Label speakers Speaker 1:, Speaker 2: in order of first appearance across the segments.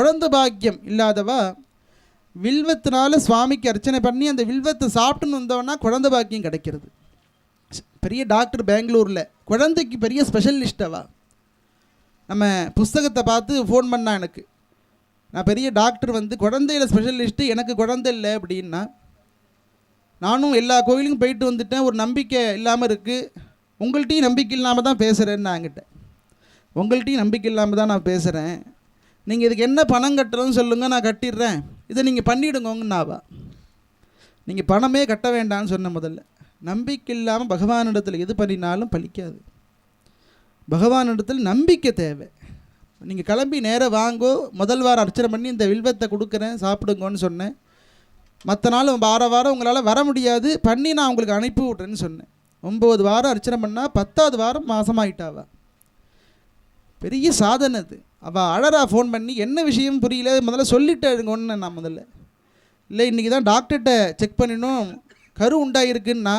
Speaker 1: குழந்த பாக்கியம் இல்லாதவா? வில்வத்தினால சுவாமிக்கு அர்ச்சனை பண்ணி அந்த வில்வத்தை சாப்பிட்டுன்னு வந்தவனா குழந்த பாக்கியம் கிடைக்கிறது. பெரிய டாக்டர் பெங்களூரில். குழந்தைக்கு பெரிய ஸ்பெஷலிஸ்டவா நம்ம புஸ்தகத்தை பார்த்து ஃபோன் பண்ணா எனக்கு. நான் பெரிய டாக்டர் வந்து குழந்தையில ஸ்பெஷலிஸ்ட்டு எனக்கு குழந்தை இல்லை அப்படின்னா நானும் எல்லா கோயிலுக்கும் போயிட்டு வந்துட்டேன். ஒரு நம்பிக்கை இல்லாமல் இருக்குது உங்கள்கிட்டையும் நம்பிக்கை இல்லாமல் தான் பேசுகிறேன்னு நான் என்கிட்ட. உங்கள்கிட்டையும் நம்பிக்கை இல்லாமல் தான் நான் பேசுகிறேன் நீங்கள் இதுக்கு என்ன பணம் கட்டுறோன்னு சொல்லுங்கள் நான் கட்டிடுறேன். இதை நீங்கள் பண்ணிவிடுங்கன்னாவா நீங்கள் பணமே கட்ட வேண்டாம்னு சொன்ன முதல்ல. நம்பிக்கை இல்லாமல் பகவானிடத்தில் எது பண்ணினாலும் பலிக்காது பகவானிடத்தில் நம்பிக்கை தேவை. நீங்கள் கிளம்பி நேராக வாங்கோ முதல் வாரம் அர்ச்சனை பண்ணி இந்த வில்வத்தை கொடுக்குறேன் சாப்பிடுங்கன்னு சொன்னேன். மற்ற நாள் வார வாரம் உங்களால் வர முடியாது பண்ணி நான் உங்களுக்கு அனுப்பி விட்றேன்னு சொன்னேன். ஒம்பது வாரம் அர்ச்சனை பண்ணால் பத்தாவது வாரம் மாதமாயிட்டாவா பெரிய சாதனை அது. அவள் அழறா ஃபோன் பண்ணி என்ன விஷயம் புரியல? முதல்ல சொல்லிட்டேங்கன்னு நான் முதல்ல. இல்லை இன்றைக்கி தான் டாக்டர்கிட்ட செக் பண்ணினோம். கரு உண்டாயிருக்குன்னா?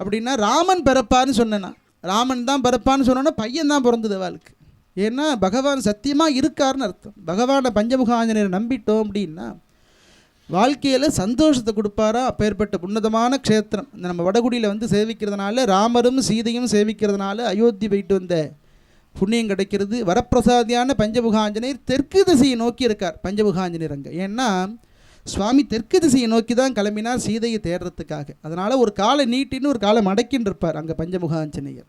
Speaker 1: அப்படின்னா ராமன் பிறப்பான்னு சொன்னேன்னா ராமன் தான் பிறப்பான்னு சொன்னோன்னா பையன் தான் பிறந்தது அவளுக்கு. ஏன்னா பகவான் சத்தியமாக இருக்காருன்னு அர்த்தம். பகவானை பஞ்சமுக ஆஞ்சநேயரை நம்பிட்டோம் அப்படின்னா வாழ்க்கையில் சந்தோஷத்தை கொடுப்பாரா? அப்பேற்பட்ட உன்னதமான க்ஷேத்திரம். இந்த நம்ம வடகுடியில் வந்து சேவிக்கிறதுனால ராமரும் சீதையும் சேவிக்கிறதுனால அயோத்தி போயிட்டு வந்த புண்ணியம் கிடைக்கிறது. வரப்பிரசாதியான பஞ்சமுகாஞ்சனையர் தெற்கு திசையை நோக்கி இருக்கார். பஞ்சமுகாஞ்சனையர் அங்கே. ஏன்னா சுவாமி தெற்கு திசையை நோக்கி தான் கிளம்பினார் சீதையை தேடுறதுக்காக. அதனால் ஒரு காலை நீட்டின்னு ஒரு காலை மடக்கின்னு இருப்பார் அங்கே பஞ்சமுகாஞ்சனையர்